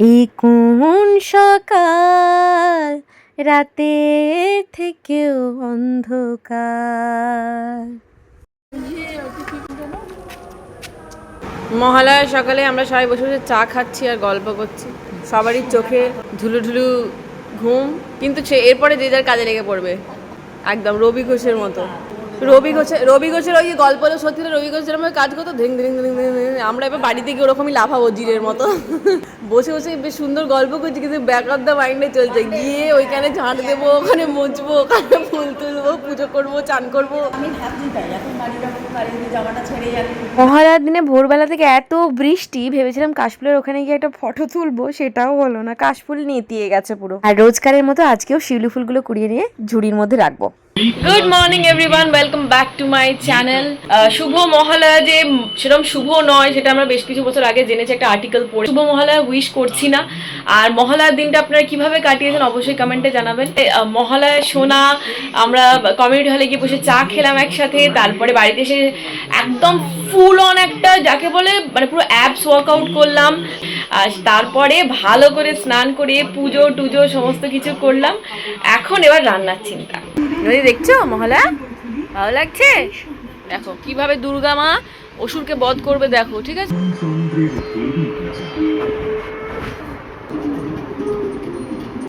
এই কোন সকাল? রাতে থেকেও অন্ধকার। মহালয়া সকালে আমরা সবাই বসে বসে চা খাচ্ছি আর গল্প করছি। সবারই চোখে ঝুলু ঝুলু ঘুম, কিন্তু সে এরপরে যে যার কাজে লেগে পড়বে। একদম রবি ঘোষের মতো। রবি ঘোষের রবি ঘোষের ওই গল্প হলো সত্যি রবি ঘোষের মতো কাজ করতো ধিং ধিং ধিং ধিং ধিং। আমরা এবার বাড়িতে গিয়ে ওরকমই লাফাবো জিরের মতো। বসে বসে বেশ সুন্দর গল্প করছি কিন্তু ব্যাক অফ দ্য মাইন্ডে চলছে। গিয়ে ওইখানে ঝাঁট দেবো ওখানে মুছবো ওখানে ফুল তুলবো পুজো করব চান করব। মহালয়ার দিনে ভোরবেলা থেকে এত বৃষ্টি ভেবেছিলাম কাশফুলের ওখানে গিয়ে একটা ফটো তুলবো সেটাও হলো না। কাশফুল নেতিয়ে গেছে পুরো। আর রোজকারের মতো আজকেও শিউলি ফুলগুলো কুড়িয়ে নিয়ে ঝুড়ির মধ্যে রাখব। Good morning everyone welcome back to my channel শুভ মহালয়া যে সেরকম শুভ নয়, সেটা আমরা বেশ কিছু বছর আগে জেনেছি একটা আর্টিকেল পড়ে। শুভ মহালয়া উইশ করছি না। আর মহালয়ার দিনটা আপনারা কীভাবে কাটিয়েছেন অবশ্যই কমেন্টে জানাবেন। মহালয়া শোনা আমরা কমিউনিটি হলে গিয়ে বসে চা খেলাম একসাথে, তারপরে বাড়িতে এসে একদম ফুল অন একটা যাকে বলে মানে পুরো অ্যাপস ওয়ার্কআউট করলাম আর তারপরে ভালো করে স্নান করে পুজো টুজো সমস্ত কিছু করলাম। এখন এবার রান্নার চিন্তা। যদি দেখছ? মহলা? ভালো লাগছে? দেখো কীভাবে দুর্গা মা অসুরকে বধ করবে দেখো ঠিক আছে?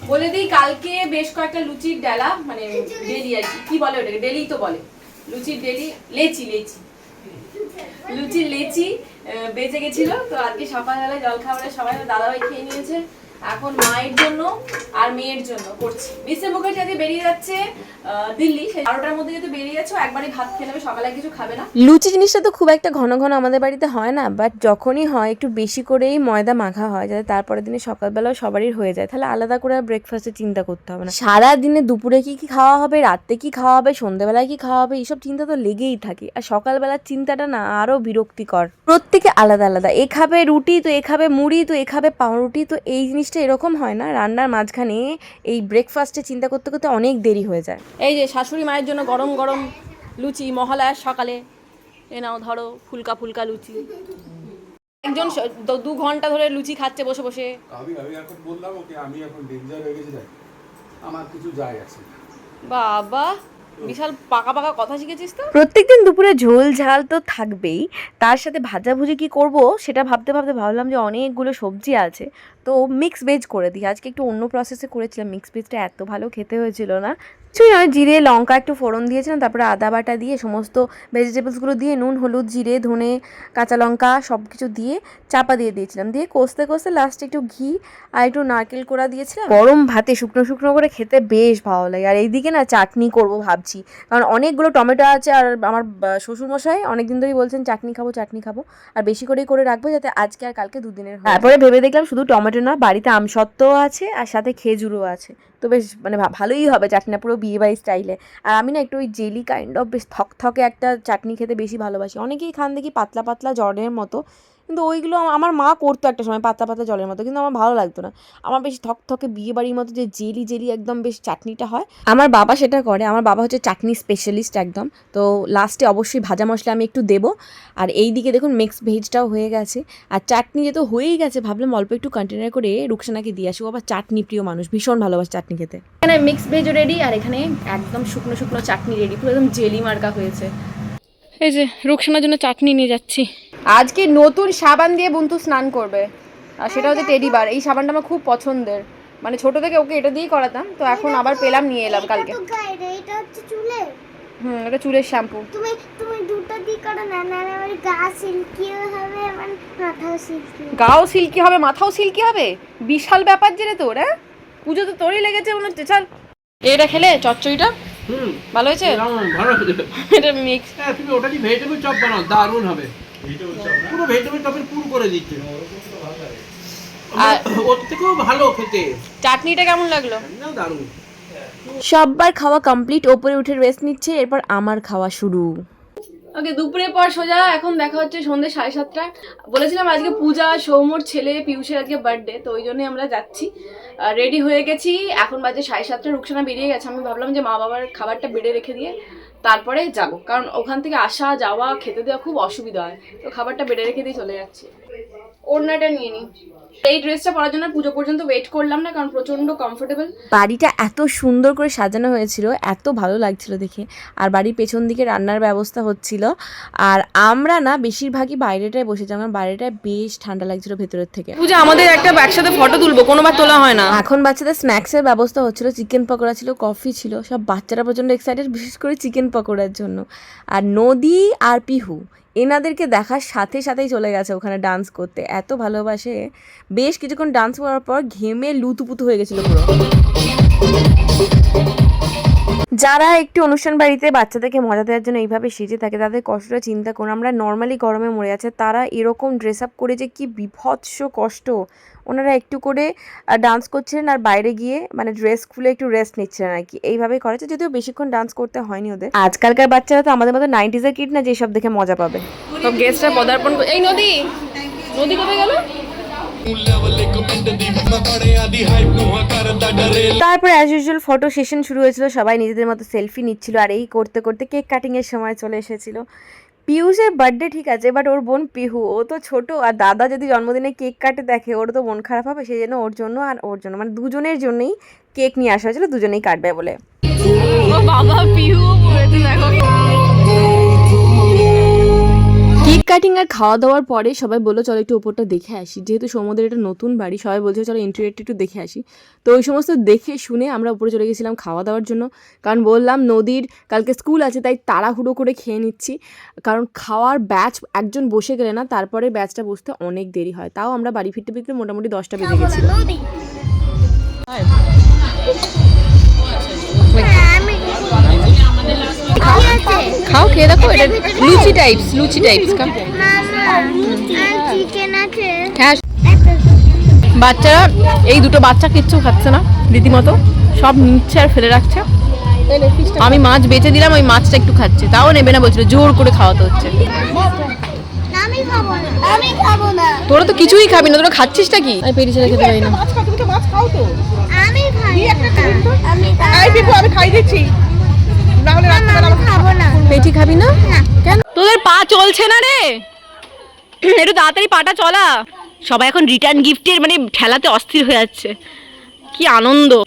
বলে দিই কালকে বেশ কয়েকটা লুচির ডালা মানে ডেলি আর কি। কি বলে ওটাকে? ডেলি তো বলে। লুচির ডেলি লেচি লেচি। লুচির লেচি বেঁচে গেছিল। তো আজকে সকালবেলায় জল খাবারে সবাই দাদাভাই খেয়ে নিয়েছে। এখন মায়ের জন্য আর মেয়ের জন্য করছি। বিশ্বে মুখার্জি আজকে বেরিয়ে যাচ্ছে দিল্লি, সেই বারোটার মধ্যে যেহেতু বেরিয়ে একবারই ভাত খেয়ে নেবে, সকালে কিছু খাবে না। লুচি জিনিসটা তো খুব একটা ঘন ঘন আমাদের বাড়িতে হয় না বাট যখনই হয় একটু বেশি করেই ময়দা মাখা হয়, যাতে তারপরের দিনে সকালবেলাও সবারই হয়ে যায়। তাহলে আলাদা করে আর ব্রেকফাস্টে চিন্তা করতে হবে না। সারা দিনে দুপুরে কি কি খাওয়া হবে, রাতে কি খাওয়া হবে সন্ধ্যেবেলায় কি খাওয়া হবে, এইসব চিন্তা তো লেগেই থাকে। আর সকালবেলার চিন্তাটা না আরও বিরক্তিকর। প্রত্যেকে আলাদা আলাদা। এ খাবে রুটি, তো এ খাবে মুড়ি, তো এ খাবে পাউরুটি, তো এই জিনিসটা এরকম হয় না রান্নার মাঝখানে এই ব্রেকফাস্টে চিন্তা করতে করতে অনেক দেরি হয়ে যায়। এই যে শাশুড়ি মায়ের জন্য গরম গরম লুচি মহালয়ার সকালে। এ নাও ধরো ফুলকা ফুলকা লুচি। একজন দু ঘণ্টা ধরে লুচি খাচ্ছে বসে বসে। আমি আমি এখন বললাম ওকে আমি এখন ডেঞ্জার হয়ে গেছি আমার কিছু যায় আছে বাবা! বিশাল পাকা পাকা কথা শিখেছিস তো? প্রত্যেকদিন দুপুরে ঝোল ঝাল তো থাকবেই। তার সাথে ভাজাভুজি কি করব সেটা ভাবতে ভাবতে ভাবলাম যে অনেকগুলো সবজি আছে। তো মিক্স ভেজ করে দিই। আজকে একটু অন্য প্রসেসে করেছিলাম। মিক্স ভেজটা এত ভালো খেতে হয়েছিল না। কিছুই নয়, জিরে, লঙ্কা একটু ফোড়ন দিয়েছিলাম, তারপরে আদা বাটা দিয়ে সমস্ত ভেজিটেবলসগুলো দিয়ে নুন, হলুদ, জিরে, ধনে, কাঁচা লঙ্কা সব কিছু দিয়ে চাপা দিয়ে দিয়েছিলাম। দিয়ে কষতে কষতে লাস্টে একটু ঘি আর একটু নারকেল কোড়া দিয়েছিলাম। গরম ভাতে শুকনো শুকনো করে খেতে বেশ ভালো লাগে। আর এইদিকে না চাটনি করব ভাবছি। কারণ অনেকগুলো টমেটো আছে আর আমার শ্বশুরমশাই অনেকদিন ধরেই বলছেন, চাটনি খাব চাটনি খাব। আর বেশি করেই করে রাখব যাতে আজকে আর কালকে দুদিনের তারপরে ভেবে দেখলাম শুধু টমেটো না, বাড়িতে আমসত্ত্বও আছে আর সাথে খেজুরও আছে। তো বেশ মানে ভালোই হবে চাটনিটা পুরো বিয়ে বাড়ি স্টাইলে। আর আমি না একটু ওই জেলি কাইন্ড অফ বেশ থকথকে একটা চাটনি খেতে বেশি ভালোবাসি। অনেকেই খান দেখি পাতলা পাতলা জ্বরের মতো। কিন্তু ওইগুলো আমার মা করতো একটা সময় পাতা পাতা জলের মতো, কিন্তু আমার ভালো লাগতো না। আমার বেশ থকথকে বিয়ে বাড়ির মতো যে জেলি জেলি একদম বেশ চাটনিটা হয়। আমার বাবা সেটা করে, আমার বাবা হচ্ছে চাটনি স্পেশালিস্ট একদম। তো লাস্টে অবশ্যই ভাজা মশলা আমি একটু দেবো। আর এই দিকে দেখুন মিক্স ভেজটাও হয়ে গেছে। আর চাটনি যেহেতু হয়েই গেছে, ভাবলাম অল্প একটু কন্টেনার করে রুকসানাকে দিয়ে আসব আবার চাটনি প্রিয় মানুষ, ভীষণ ভালোবাসে চাটনি খেতে। এখানে মিক্স ভেজও রেডি আর এখানে একদম শুকনো শুকনো চাটনি রেডি পুরো একদম জেলি মার্কা হয়েছে। এই যে রুকসানার জন্য চাটনি নিয়ে যাচ্ছি। আজকে নতুন সাবান দিয়ে বুন্তু স্নান করবে। আর সেটা হচ্ছে টেডি বার এই সাবানটা আমার খুব পছন্দের। মানে ছোট থেকে ওকে এটা দিয়েই করাতাম তো এখন আবার পেলাম নিয়ে এলাম কালকে। এটা হচ্ছে চুলে হুম এটা চুলের শ্যাম্পু তুমি তুমি দুটো দিক করো না না আমার গা সিল্কি হবে আমার মাথাও সিল্কি গাও সিল্কি হবে মাথাও সিল্কি হবে? বিশাল ব্যাপার যে রে তোর হ্যাঁ? পুজো তো তোরই লেগেছে মনে হচ্ছে চল এটা খেলে চচ্চড়িটা? হুম। ভালো হয়েছে? ভালো হয়েছে। এটা মিক্স হ্যাঁ তুমি ওটা দিয়ে ভেজিটেবল চপ বানাও দারুণ হবে। পুরো ভেজিটেবল চপের পুর করে দিচ্ছে। আর- ওর থেকেও ভালো খেতে। চাটনিটা কেমন লাগল? না দারুণ। সববার খাওয়া কমপ্লিট ওপরে উঠে রেস্ট নিচ্ছে এরপর আমার খাওয়া শুরু। ওকে, দুপুরের পর সোজা, এখন দেখা হচ্ছে সন্ধ্যে সাড়ে সাতটায় বলেছিলাম আজকে পূজা, সৌমর ছেলে, পিউষের আজকে বার্থডে তো ওই জন্যই আমরা যাচ্ছি। রেডি হয়ে গেছি, এখন বাজে সাড়ে সাতটা, রুকসানা বেরিয়ে গেছে। আমি ভাবলাম যে মা বাবার খাবারটা বেড়ে রেখে দিয়ে তারপরে যাব, কারণ ওখান থেকে আসা, যাওয়া, খেতে দেওয়া খুব অসুবিধা হয়। তো খাবারটা বেড়ে রেখে দিয়ে চলে যাচ্ছি। ওড়নাটা নিয়ে নিই এই ড্রেসটা পরার জন্য পুজো পর্যন্ত ওয়েট করলাম না কারণ প্রচণ্ড কমফোর্টেবল বাড়িটা এত সুন্দর করে সাজানো হয়েছিল এত ভালো লাগছিল দেখে। আর বাড়ির পেছন দিকে রান্নার ব্যবস্থা হচ্ছিল। আর আমরা না বেশিরভাগই বাইরেটায় বসেছিলাম কারণ বাইরেটায় বেশ ঠান্ডা লাগছিল ভেতরের থেকে। পূজা আমাদের একটা একসাথে ফটো তুলবো কোনোবার তোলা হয় না। এখন বাচ্চাদের স্ন্যাক্সের ব্যবস্থা হচ্ছিল চিকেন পকোড়া ছিল কফি ছিল সব বাচ্চারা প্রচণ্ড এক্সাইটেড বিশেষ করে চিকেন পকোড়ার জন্য। আর নদী আর পিহু এনাদেরকে দেখার সাথে সাথেই চলে গেছে ওখানে ডান্স করতে। এত ভালোবাসে। বেশ কিছুক্ষণ ডান্স করার পর ঘেমে লুতুপুতু হয়ে গেছিল পুরো। যারা একটি অনুষ্ঠান বাড়িতে বাচ্চাদেরকে মজা দেওয়ার জন্য এইভাবে সেজে থাকে, তাদের কষ্টটা চিন্তা করুন। আমরা নর্মালি গরমে মরে আছে তারা এরকম ড্রেস আপ করে যে কি বিভৎস কষ্ট। ওনারা একটু করে ডান্স করছিলেন আর বাইরে গিয়ে মানে ড্রেস খুলে একটু রেস্ট নিচ্ছিলেন আর কি। এইভাবেই করেছে, যদিও বেশিক্ষণ ডান্স করতে হয়নি ওদের। আজকালকার বাচ্চারা তো আমাদের মতো নাইনটিজের কিট না যেসব দেখে মজা পাবে। সব গেস্টরা পদার্পণ এই নদী! নদী কোথায় গেল? তারপর অ্যাজ ইউজুয়াল ফটো সেশন শুরু হয়েছিল, সবাই নিজেদের মতো সেলফি নিচ্ছিল আর এই করতে করতে কেক কাটিং এর সময় চলে এসেছিল। পিয়ুষের বার্থডে ঠিক আছে বাট ওর বোন পিহু, ও তো ছোট আর দাদা যদি জন্মদিনে কেক কাটে, দেখে ওর তো মন খারাপ হবে, সেই জন্য ওর জন্য আর ওর জন্য মানে দুজনের জন্যই কেক নিয়ে আসা হয়েছিল, দুজনেই কাটবে বলে। বাবা, পিহু দেখো। কাটিং আর খাওয়া দাওয়ার পরে সবাই বলল চলো একটু ওপরটা দেখে আসি। যেহেতু সমুদ্রের এটা নতুন বাড়ি সবাই বলছে চলো ইন্টারিয়ারটা একটু দেখে আসি। তো ওই সমস্ত দেখে শুনে আমরা উপরে চলে গেছিলাম খাওয়া দাওয়ার জন্য। কারণ বললাম নদীর কালকে স্কুল আছে তাই তাড়াহুড়ো করে খেয়ে নিচ্ছি। কারণ খাওয়ার ব্যাচ একজন বসে গেলে না তারপরে ব্যাচটা বসতে অনেক দেরি হয়। তাও আমরা বাড়ি ফিরতে ফিরতে মোটামুটি দশটা বেজে গেছি। খাও খেয়ে দেখো এটা লুচি টাইপস লুচি টাইপস হ্যাঁ বাচ্চারা এই দুটো বাচ্চা কিচ্ছু খাচ্ছে না রীতিমতো। সব নিচ্ছে আর ফেলে রাখছে। আমি মাছ বেঁচে দিলাম ওই মাছটা একটু খাচ্ছে। তাও নেবে না বলছিল জোর করে খাওয়াতে হচ্ছে। আমি খাব না আমি খাব না তোরা তো কিছুই খাবি না তোরা খাচ্ছিসটা কি? আমি পেরিয়ে ছেড়ে খেতে পারি না। আমি খাই আমি এই পিপু আমি খাই দিচ্ছি। না হলে রাখতে পারলাম আমি খাব না। পেটি খাবি না। কেন? তোদের পা চলছে না রে। একটু তাড়াতাড়ি পাটা চলা। সবাই এখন রিটার্ন গিফটের মানে ঠেলাতে অস্থির হয়ে যাচ্ছে। কি আনন্দ।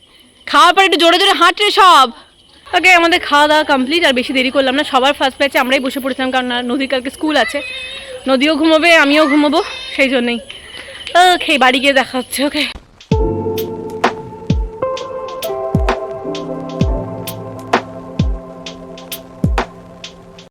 খাওয়ার পর একটু জোরে জোরে হাঁটরে সব। ওকে আমাদের খাওয়া দাওয়া কমপ্লিট আর বেশি দেরি করলাম না। সবার ফার্স্ট ব্যাচে আমরাই বসে পড়েছিলাম কারণ না- নদীর কালকে স্কুল আছে। নদীও ঘুমোবে আমিও ঘুমোবো সেই জন্যই। ওকে বাড়ি গিয়ে দেখা হচ্ছে ওকে।